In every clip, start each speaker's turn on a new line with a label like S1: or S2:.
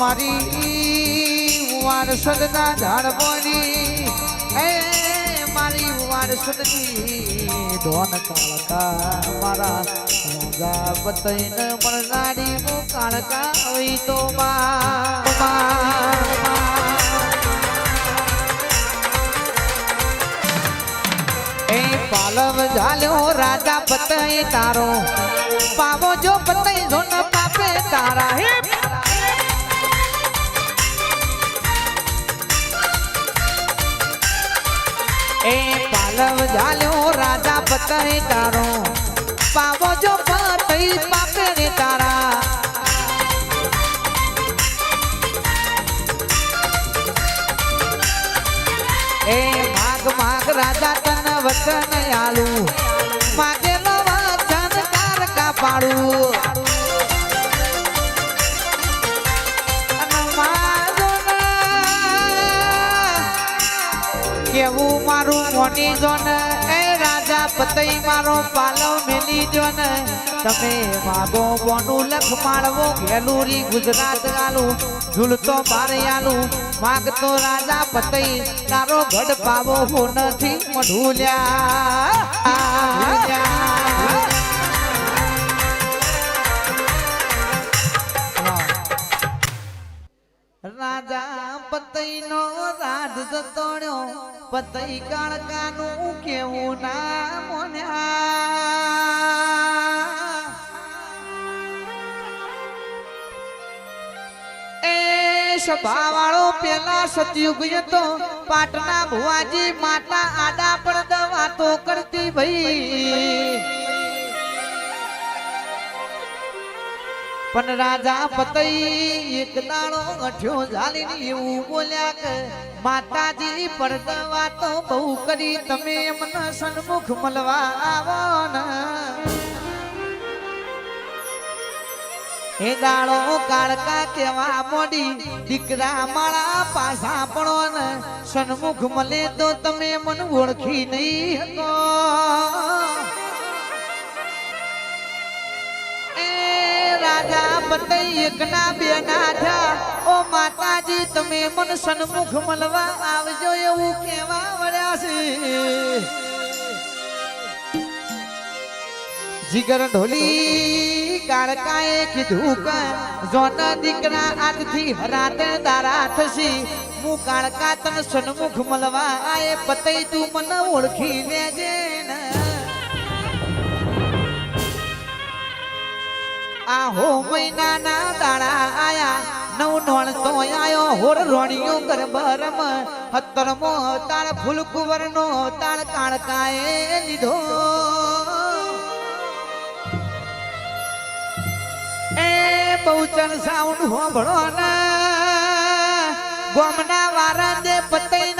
S1: મારી વારસદના ઝાડ પડી એ મારી વારસદની ધોન કાળકા મારા રાજા બતઈને મળનારી હું કાળકા હોય તો એ પાલવ ઝાલ્યો રાજા પતય તારો. પાવો જો પતઈ ધોન પાપે તારા. હે એ પાલવ ઝાલ્યો, રાજા પતરે તારો. પાવો જો પતઈ પાપે રે તારા. એ માગ માગ રાજા તન વચન આલું. માગે નો વચન કાર કાપાડું અને કેવું મારું મોની જોન. એ રાજા પતઈ મારો પાલવ મેલી જોન. તમે માગો બોનું લખ માળવો ઘેલુરી ગુજરાત આલું. ઝૂલતો બાર આલું. માગતો રાજા પતઈ, તારો ગઢ પાવો હો નથી મઢુલ્યા રાજા પતઈ નો રાજ જતોડ્યો પતઈ કાળકાનું કેવું ના મોન્યા એ સભા વાળો પેલા સતયુગ હતો. પાટના ભુવાજી માતા આડા પડદ વાતો કરતી ભાઈ. પણ રાજા પતઈ એક દાણો અઠ્યો ઝાલીને એવું બોલ્યા કે, માતાજી, પડદ વાતો બહુ કરી તમે મને સન્મુખ મળવા આવો એ દાડો કાળકા કેવા મોડી, દીકરા મારા પાસા ને, સન્મુખ મળે તો તમે મને ઓળખી નહીં શકો. પતઈ એકના બે ના થયા ઓ માતાજી, તમે મન સન્મુખ મળવા આવજો એવું કેવા વળ્યા છે. જીગર ઢોલી કાળકાએ કીધું કે, જોન દીકરા આજથી હરાતે દારા થશી. હું કાળકા તન સન્મુખ મળવા આયે પતઈ તું મને ઓળખી લેજે ને આ હો મહિનાના દાડા આયા. નવ નોણ તો આયો હોર રોણિયો ગરબરમ. હતરમો તાળ ફૂલ કુંવરનો તાળ કાળકાએ લીધો. એ બહુચન સાઉન્ડ હોંભળો ના. ગોમના વારા દે કોનમાં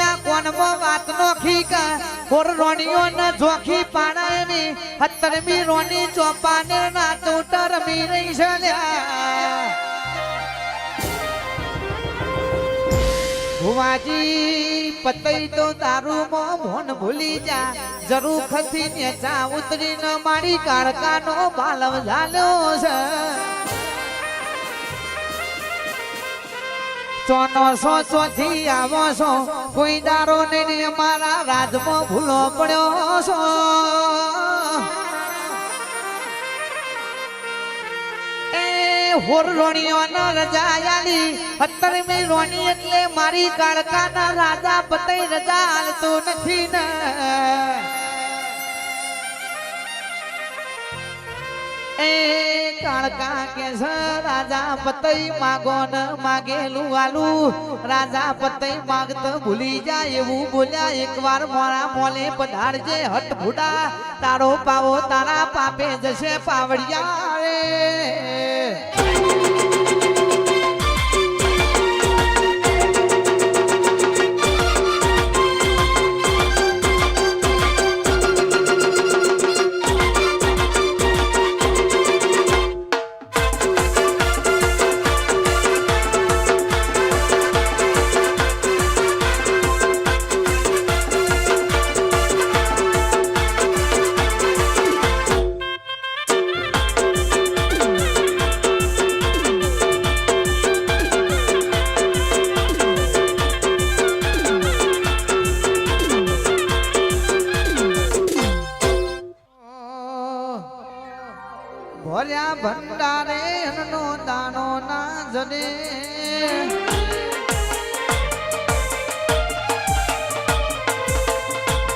S1: નોખી કા? હોર રોણીઓ ના જોખી પાડાયની હતરમી રોની ચોપાને ના તોટર મી રહી છલ્યા ભુવાજી, પતઈ તો તારું મો ભોન ભૂલી જા. જરૂર ખથી ને ચા ઉતરી ન મારી કાળકાનો બાલવ ઝાલ્યો છે. ચોનો સો સો થી આવો છો. કોઈ દારો ને મારા રાજમાં ભૂલો પડ્યો છો. હોર રોણીઓ ન રજા આલી સત્તરમી રોણી મારી કાળકાના રાજા પતઈ રજા આલતો નથી ને. કાળકા કે રાજા પતઈ માગો ન માગેલું આલુ. રાજા પતઈ માગત ભૂલી જાય એવું બોલ્યા. એકવાર મોરા મોલે પધારજે હટ ભૂડા તારો પાવો તારા પાપે જશે પાવડિયા રે ભંડારે અન્નનો દાણો ના જડે.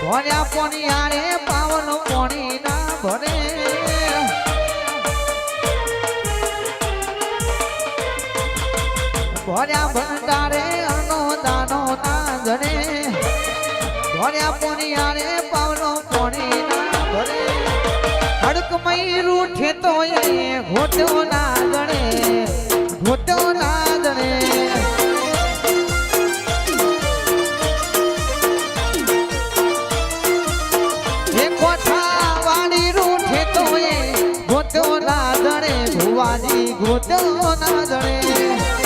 S1: ભર્યા પોણી આડે પાવન પોણી ના ભરે. ભર્યા ભંડારે અન્નો દાણો ના જડે. ભર્યા પોણી આડે હડકમય રૂઠે તો એ ઘોટો ના ગણે ઘોટો ના ગણે ગોતો ના જણે